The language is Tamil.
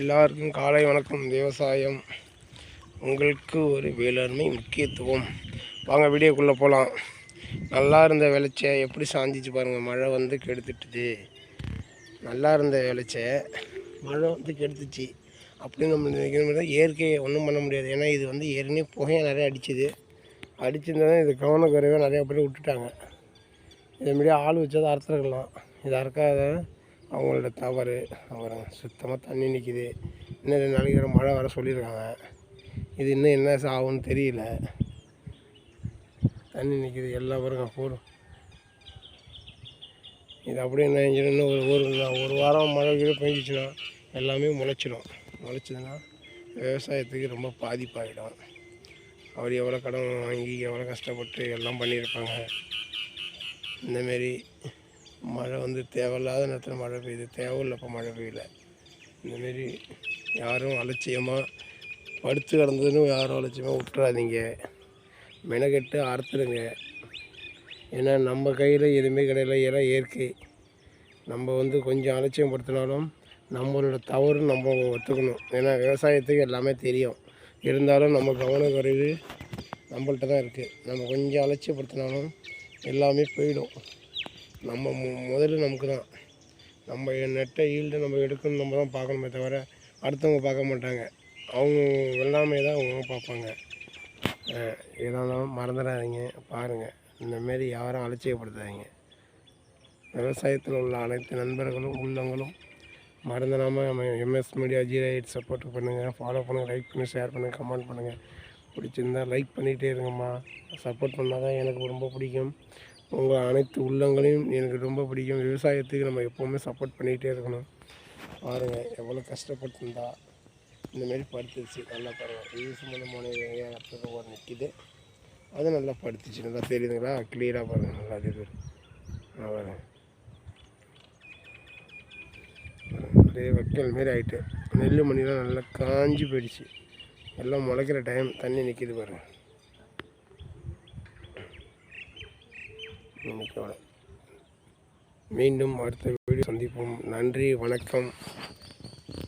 எல்லாருக்கும் காலை வணக்கம். விவசாயம் உங்களுக்கு ஒரு வேளாண்மை முக்கியத்துவம். வாங்க வீடியோக்குள்ளே போகலாம் நல்லா இருந்த விளைச்ச எப்படி சாஞ்சிச்சு பாருங்கள் மழை வந்து கெடுத்துட்டுது. நல்லா இருந்த விளைச்ச மழை வந்து கெடுத்துச்சு. அப்படின்னு நம்ம நினைக்கிற இயற்கையை ஒன்றும் பண்ண முடியாது. ஏன்னா இது வந்து ஏற்கனவே புகையை நிறைய அடிச்சுது. அடிச்சிருந்தா இது கவனக்குறைவாக நிறையா பேர் விட்டுட்டாங்க. இதேமாரி ஆள் வச்சதை அறுத்துருக்கலாம். இது அறுக்காத அவங்களோட தவறு அப்புறம் சுத்தமாக தண்ணி நிற்கிது இன்னும் ரெண்டு நாளைக்கு மழை வர சொல்லியிருக்காங்க. இது இன்னும் என்ன ஆகும்னு தெரியல. தண்ணி நிற்கிது எல்லா பேருக்கும் போடும் இது அப்படியே என்ன செஞ்சிடும் இன்னும் ஒரு ஒரு ஒரு வாரம் மழை கீழே பெஞ்சிச்சுன்னா எல்லாமே முளைச்சிடும் முளைச்சதுன்னா விவசாயத்துக்கு ரொம்ப பாதிப்பாகிடும் அவர் எவ்வளோ கடன் வாங்கி எவ்வளோ கஷ்டப்பட்டு எல்லாம் பண்ணியிருப்பாங்க. இந்தமாரி மழை வந்து தேவையில்லாத நேரத்தில் மழை பெய்யுது. தேவையில்லப்போ மழை பெய்யல. இந்தமாரி யாரும் அலட்சியமாக படுத்து கிடந்ததுன்னு யாரும் அலட்சியமாக விட்டுறாதீங்க மெனக்கெட்டு அறுத்துடுங்க ஏன்னா நம்ம கையில் எதுவுமே கிடையாது ஏன்னா இயற்கை. நம்ம வந்து கொஞ்சம் அலட்சியம் படுத்தினாலும் நம்மளோட தவறு நம்ம ஒத்துக்கணும். ஏன்னா விவசாயத்துக்கு எல்லாமே தெரியும். இருந்தாலும் நம்ம கவனக்குறைவு நம்மள்கிட்ட தான் இருக்குது நம்ம கொஞ்சம் அலட்சியப்படுத்தினாலும் எல்லாமே போயிடும். நம்ம மு முதல்ல நமக்கு தான் நம்ம நெட்டை ஈல்டு நம்ம எடுக்கணும் நம்ம தான் பார்க்கணுமே தவிர அடுத்தவங்க பார்க்க மாட்டாங்க. அவங்க எல்லாமே தான் அவங்க பார்ப்பாங்க. எதாக இருந்தாலும் மறந்துடாதீங்க. பாருங்கள் இந்தமாரி யாரும் அலட்சியப்படுத்தாதீங்க. விவசாயத்தில் உள்ள அனைத்து நண்பர்களும் உள்ளவங்களும் மறந்துடாமல் நம்ம MS media zero eight support பண்ணுங்கள் ஃபாலோ பண்ணுங்கள் லைக் பண்ணி ஷேர் பண்ணுங்கள் கமெண்ட் பண்ணுங்கள் பிடிச்சிருந்தா லைக் பண்ணிகிட்டே இருங்கம்மா. சப்போர்ட் பண்ணால் தான் எனக்கு ரொம்ப பிடிக்கும். உங்கள் அனைத்து உள்ளங்களையும் எனக்கு ரொம்ப பிடிக்கும். விவசாயத்துக்கு நம்ம எப்போவுமே சப்போர்ட் பண்ணிகிட்டே இருக்கணும். பாருங்கள் எவ்வளோ கஷ்டப்பட்டுருந்தா. இந்தமாரி படுத்துச்சு நல்லா பாருங்கள் இது சம்மந்தமான ஒரு நிற்கிது அது நல்லா படுத்துச்சு. நல்லா தெரியுதுங்களா? கிளியராக பாருங்கள் நல்லா இது பாருங்கள் அப்படியே வைக்கல் மாரி ஆகிட்டு நெல் மணிலாம் நல்லா காஞ்சி போயிடுச்சு. எல்லாம் முளைக்கிற டைம் தண்ணி நிற்கிது பாருங்கள் இன்னைக்கு மீண்டும் அடுத்த வீடியோ சந்திப்போம். நன்றி வணக்கம்.